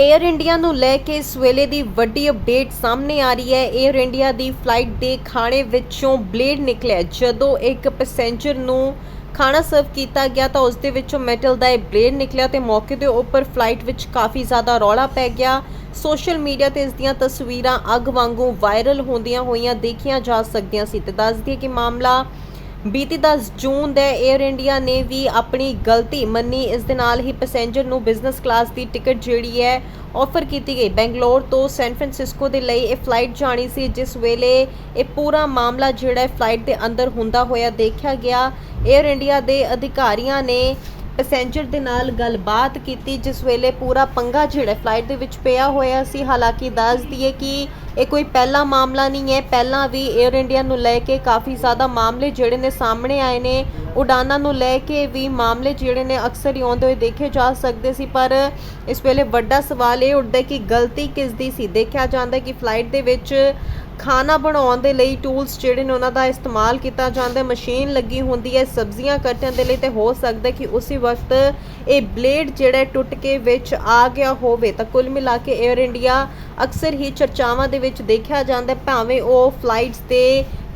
Air India ਨੂੰ ਲੈ ਕੇ ਇਸ ਵੇਲੇ ਦੀ ਵੱਡੀ ਅਪਡੇਟ ਸਾਹਮਣੇ ਆ ਰਹੀ ਹੈ। 에ਅਰ ਇੰਡੀਆ ਦੀ ਫਲਾਈਟ ਦੇ ਖਾਣੇ ਵਿੱਚੋਂ ਬਲੇਡ ਨਿਕਲਿਆ। ਜਦੋਂ ਇੱਕ ਪੈਸੇਂਜਰ ਨੂੰ ਖਾਣਾ ਸਰਵ ਕੀਤਾ ਗਿਆ ਤਾਂ ਉਸ ਦੇ ਵਿੱਚੋਂ ਮੈਟਲ ਦਾ ਇਹ ਬਲੇਡ ਨਿਕਲਿਆ ਤੇ ਮੌਕੇ ਦੇ ਉੱਪਰ ਫਲਾਈਟ ਵਿੱਚ ਕਾਫੀ ਜ਼ਿਆਦਾ ਰੌਲਾ ਪੈ ਗਿਆ। ਸੋਸ਼ਲ ਮੀਡੀਆ ਤੇ ਇਸ ਦੀਆਂ ਤਸਵੀਰਾਂ ਅੱਗ ਵਾਂਗੂ ਵਾਇਰਲ ਹੁੰਦੀਆਂ ਹੋਈਆਂ ਦੇਖੀਆਂ ਜਾ ਸਕਦੀਆਂ ਸੀ। ਤੇ ਦੱਸ ਦਈਏ ਕਿ ਮਾਮਲਾ ਬੀਤੀ 10 ਜੂਨ ਦੇ 에ਅਰ ਇੰਡੀਆ ਨੇ ਵੀ ਆਪਣੀ ਗਲਤੀ ਮੰਨੀ। ਇਸ ਦੇ ਨਾਲ ਹੀ ਪੈਸੇਂਜਰ ਨੂੰ ਬਿਜ਼ਨਸ ਕਲਾਸ ਦੀ ਟਿਕਟ ਜਿਹੜੀ ਹੈ ਆਫਰ ਕੀਤੀ ਗਈ। ਬੈਂਗਲੌਰ ਤੋਂ ਸੈਨ ਫਰਾਂਸਿਸਕੋ ਦੇ ਲਈ ਇਹ ਫਲਾਈਟ ਜਾਣੀ ਸੀ, ਜਿਸ ਵੇਲੇ ਇਹ ਪੂਰਾ ਮਾਮਲਾ ਜਿਹੜਾ ਫਲਾਈਟ ਦੇ ਅੰਦਰ ਹੁੰਦਾ ਹੋਇਆ ਦੇਖਿਆ ਗਿਆ। 에ਅਰ ਇੰਡੀਆ ਦੇ ਅਧਿਕਾਰੀਆਂ ਨੇ ਪੈਸੇਂਜਰ ਦੇ ਨਾਲ ਗੱਲਬਾਤ ਕੀਤੀ, ਜਿਸ ਵੇਲੇ ਪੂਰਾ ਪੰਗਾ ਜਿਹੜਾ ਫਲਾਈਟ ਦੇ ਵਿੱਚ ਪਿਆ ਹੋਇਆ ਸੀ। ਹਾਲਾਂਕਿ ਦੱਸ ਦਈਏ ਕਿ ਇਹ ਕੋਈ ਪਹਿਲਾ ਮਾਮਲਾ ਨਹੀਂ ਹੈ। ਪਹਿਲਾਂ ਵੀ 에ਅਰ ਇੰਡੀਆ ਨੂੰ ਲੈ ਕੇ ਕਾਫੀ ਜ਼ਿਆਦਾ ਮਾਮਲੇ ਜਿਹੜੇ ਨੇ ਸਾਹਮਣੇ ਆਏ ਨੇ। ਉਡਾਨਾਂ ਨੂੰ ਲੈ ਕੇ ਵੀ ਮਾਮਲੇ ਜਿਹੜੇ ਨੇ ਅਕਸਰ ਹੀ ਆਉਂਦੇ ਹੋਏ ਦੇਖੇ ਜਾ ਸਕਦੇ ਸੀ, ਪਰ ਇਸ ਵੇਲੇ ਵੱਡਾ ਸਵਾਲ ਇਹ ਉੱਠਦਾ ਕਿ ਗਲਤੀ ਕਿਸ ਦੀ ਸੀ? ਦੇਖਿਆ ਜਾਂਦਾ ਕਿ ਫਲਾਈਟ ਦੇ ਵਿੱਚ ਖਾਣਾ ਬਣਾਉਣ ਦੇ ਲਈ ਟੂਲਸ ਜਿਹੜੇ ਨੇ ਉਹਨਾਂ ਦਾ ਇਸਤੇਮਾਲ ਕੀਤਾ ਜਾਂਦਾ ਹੈ। ਮਸ਼ੀਨ ਲੱਗੀ ਹੁੰਦੀ ਹੈ, ਸਬਜ਼ੀਆਂ ਕੱਟਣ ਦੇ ਲਈ ਤੇ ਹੋ ਸਕਦਾ ਕਿ ਉਸੇ ਵਕਤ ਇਹ ਬਲੇਡ ਜਿਹੜਾ ਟੁੱਟ ਕੇ ਵਿੱਚ ਆ ਗਿਆ ਹੋਵੇ। ਤਾਂ ਕੁੱਲ ਮਿਲਾ ਕੇ 에ਅਰ ਇੰਡੀਆ ਅਕਸਰ ਹੀ ਚਰਚਾਵਾਂ ਦੇ ਵਿੱਚ ਦੇਖਿਆ ਜਾਂਦਾ ਭਾਵੇਂ ਉਹ ਫਲਾਈਟਸ ਤੇ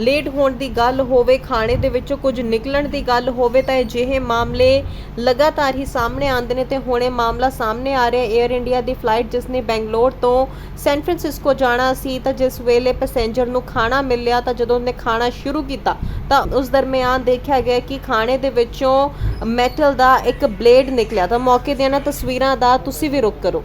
ਲੇਟ ਹੋਣ ਦੀ ਗੱਲ ਹੋਵੇ, ਖਾਣੇ ਦੇ ਵਿੱਚੋਂ ਕੁਝ ਨਿਕਲਣ ਦੀ ਗੱਲ ਹੋਵੇ, ਤਾਂ ਅਜਿਹੇ ਮਾਮਲੇ ਲਗਾਤਾਰ ਹੀ ਸਾਹਮਣੇ ਆਉਂਦੇ ਨੇ ਤੇ ਹੁਣ ਇਹ ਮਾਮਲਾ ਸਾਹਮਣੇ ਆ ਰਿਹਾ 에ਅਰ ਇੰਡੀਆ ਦੀ ਫਲਾਈਟ ਜਿਸ ਨੇ ਬੈਂਗਲੌਰ ਤੋਂ ਸੈਨ ਫਰਾਂਸਿਸਕੋ ਜਾਣਾ ਸੀ, ਤਾਂ ਜਿਸ ਵੇਲੇ ਪੈਸੇਂਜਰ ਨੂੰ ਖਾਣਾ ਮਿਲਿਆ, ਤਾਂ ਜਦੋਂ ਉਹਨੇ ਖਾਣਾ ਸ਼ੁਰੂ ਕੀਤਾ, ਤਾਂ ਉਸ ਦਰਮਿਆਨ ਦੇਖਿਆ ਗਿਆ ਕਿ ਖਾਣੇ ਦੇ ਵਿੱਚੋਂ ਮੈਟਲ ਦਾ ਇੱਕ ਬਲੇਡ ਨਿਕਲਿਆ। ਤਾਂ ਮੌਕੇ ਦੀਆਂ ਤਸਵੀਰਾਂ ਦਾ ਤੁਸੀਂ ਵੀ ਰੁਕ ਕਰੋ।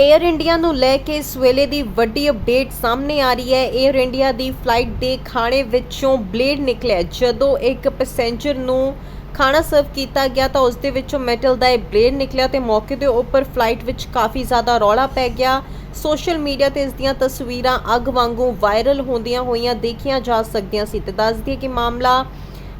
ਏਅਰ ਇੰਡੀਆ ਨੂੰ ਲੈ ਕੇ ਇਸ ਵੇਲੇ ਦੀ ਵੱਡੀ ਅਪਡੇਟ ਸਾਹਮਣੇ ਆ ਰਹੀ ਹੈ। ਏਅਰ ਇੰਡੀਆ ਦੀ ਫਲਾਈਟ ਦੇ ਖਾਣੇ ਵਿੱਚੋਂ ਬਲੇਡ ਨਿਕਲਿਆ। ਜਦੋਂ ਇੱਕ ਪੈਸੇਂਜਰ ਨੂੰ ਖਾਣਾ ਸਰਵ ਕੀਤਾ ਗਿਆ ਤਾਂ ਉਸ ਦੇ ਵਿੱਚੋਂ ਮੈਟਲ ਦਾ ਇਹ ਬਲੇਡ ਨਿਕਲਿਆ ਤੇ ਮੌਕੇ ਦੇ ਉੱਪਰ ਫਲਾਈਟ ਵਿੱਚ ਕਾਫੀ ਜ਼ਿਆਦਾ ਰੌਲਾ ਪੈ ਗਿਆ। ਸੋਸ਼ਲ ਮੀਡੀਆ ਤੇ ਇਸ ਦੀਆਂ ਤਸਵੀਰਾਂ ਅੱਗ ਵਾਂਗੂ ਵਾਇਰਲ ਹੁੰਦੀਆਂ ਹੋਈਆਂ ਦੇਖੀਆਂ ਜਾ ਸਕਦੀਆਂ ਸੀ। ਤੇ ਦੱਸ ਦਈਏ ਕਿ ਮਾਮਲਾ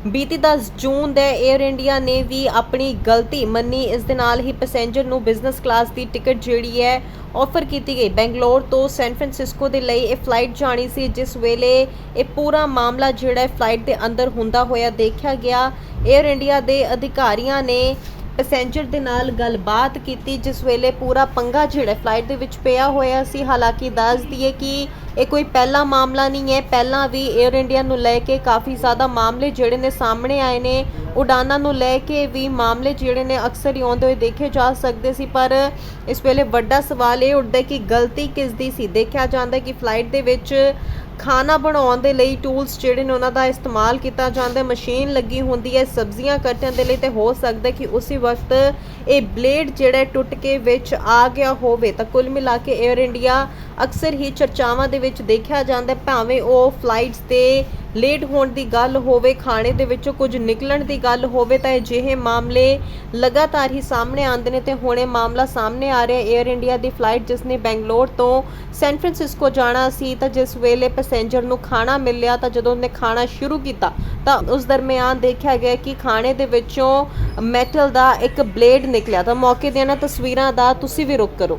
ਬੀਤੀ 10 ਜੂਨ ਦੇ 에ਅਰ ਇੰਡੀਆ ਨੇ ਵੀ ਆਪਣੀ ਗਲਤੀ ਮੰਨੀ। ਇਸ ਦੇ ਨਾਲ ਹੀ ਪੈਸੇਂਜਰ ਨੂੰ ਬਿਜ਼ਨਸ ਕਲਾਸ ਦੀ ਟਿਕਟ ਜਿਹੜੀ ਹੈ ਆਫਰ ਕੀਤੀ ਗਈ। ਬੈਂਗਲੌਰ ਤੋਂ ਸੈਨ ਫਰਾਂਸਿਸਕੋ ਦੇ ਲਈ ਇਹ ਫਲਾਈਟ ਜਾਣੀ ਸੀ, ਜਿਸ ਵੇਲੇ ਇਹ ਪੂਰਾ ਮਾਮਲਾ ਜਿਹੜਾ ਫਲਾਈਟ ਦੇ ਅੰਦਰ ਹੁੰਦਾ ਹੋਇਆ ਦੇਖਿਆ ਗਿਆ। 에ਅਰ ਇੰਡੀਆ ਦੇ ਅਧਿਕਾਰੀਆਂ ਨੇ ਪੈਸੇਂਜਰ ਦੇ ਨਾਲ ਗੱਲਬਾਤ ਕੀਤੀ, ਜਿਸ ਵੇਲੇ ਪੂਰਾ ਪੰਗਾ ਜਿਹੜਾ ਫਲਾਈਟ ਦੇ ਵਿੱਚ ਪਿਆ ਹੋਇਆ ਸੀ। ਹਾਲਾਂਕਿ ਦੱਸ ਦਈਏ ਕਿ ਇਹ ਕੋਈ ਪਹਿਲਾ ਮਾਮਲਾ ਨਹੀਂ ਹੈ। ਪਹਿਲਾਂ ਵੀ 에ਅਰ ਇੰਡੀਆ ਨੂੰ ਲੈ ਕੇ ਕਾਫੀ ਜ਼ਿਆਦਾ ਮਾਮਲੇ ਜਿਹੜੇ ਨੇ ਸਾਹਮਣੇ ਆਏ ਨੇ। ਉਡਾਨਾਂ ਨੂੰ ਲੈ ਕੇ ਵੀ ਮਾਮਲੇ ਜਿਹੜੇ ਨੇ ਅਕਸਰ ਹੀ ਆਉਂਦੇ ਹੋਏ ਦੇਖੇ ਜਾ ਸਕਦੇ ਸੀ, ਪਰ ਇਸ ਵੇਲੇ ਵੱਡਾ ਸਵਾਲ ਇਹ ਉੱਠਦਾ ਕਿ ਗਲਤੀ ਕਿਸ ਦੀ ਸੀ? ਦੇਖਿਆ ਜਾਂਦਾ ਕਿ ਫਲਾਈਟ ਦੇ ਵਿੱਚ ਖਾਣਾ ਬਣਾਉਣ ਦੇ ਲਈ ਟੂਲਸ ਜਿਹੜੇ ਨੇ ਉਹਨਾਂ ਦਾ ਇਸਤੇਮਾਲ ਕੀਤਾ ਜਾਂਦਾ ਹੈ। ਮਸ਼ੀਨ ਲੱਗੀ ਹੁੰਦੀ ਹੈ, ਸਬਜ਼ੀਆਂ ਕੱਟਣ ਦੇ ਲਈ ਤੇ ਹੋ ਸਕਦਾ ਕਿ ਉਸੇ ਵਕਤ ਇਹ ਬਲੇਡ ਜਿਹੜਾ ਟੁੱਟ ਕੇ ਵਿੱਚ ਆ ਗਿਆ ਹੋਵੇ। ਤਾਂ ਕੁੱਲ ਮਿਲਾ ਕੇ 에ਅਰ ਇੰਡੀਆ ਅਕਸਰ ਹੀ ਚਰਚਾਵਾਂ ਦੇ ਵਿੱਚ ਦੇਖਿਆ ਜਾਂਦਾ ਭਾਵੇਂ ਉਹ ਫਲਾਈਟਸ ਤੇ ਲੇਟ ਹੋਣ ਦੀ ਗੱਲ ਹੋਵੇ, ਖਾਣੇ ਦੇ ਵਿੱਚੋਂ ਕੁਝ ਨਿਕਲਣ ਦੀ ਗੱਲ ਹੋਵੇ, ਤਾਂ ਅਜਿਹੇ ਮਾਮਲੇ ਲਗਾਤਾਰ ਹੀ ਸਾਹਮਣੇ ਆਉਂਦੇ ਨੇ ਤੇ ਹੁਣ ਇਹ ਮਾਮਲਾ ਸਾਹਮਣੇ ਆ ਰਿਹਾ 에ਅਰ ਇੰਡੀਆ ਦੀ ਫਲਾਈਟ ਜਿਸ ਨੇ ਬੈਂਗਲੌਰ ਤੋਂ ਸੈਨ ਫਰਾਂਸਿਸਕੋ ਜਾਣਾ ਸੀ, ਤਾਂ ਜਿਸ ਵੇਲੇ ਪੈਸੇਂਜਰ ਨੂੰ ਖਾਣਾ ਮਿਲਿਆ, ਤਾਂ ਜਦੋਂ ਉਹਨੇ ਖਾਣਾ ਸ਼ੁਰੂ ਕੀਤਾ, ਤਾਂ ਉਸ ਦਰਮਿਆਨ ਦੇਖਿਆ ਗਿਆ ਕਿ ਖਾਣੇ ਦੇ ਵਿੱਚੋਂ ਮੈਟਲ ਦਾ ਇੱਕ ਬਲੇਡ ਨਿਕਲਿਆ। ਤਾਂ ਮੌਕੇ ਦੀਆਂ ਇਹਨਾਂ ਤਸਵੀਰਾਂ ਦਾ ਤੁਸੀਂ ਵੀ ਰੁਕ ਕਰੋ।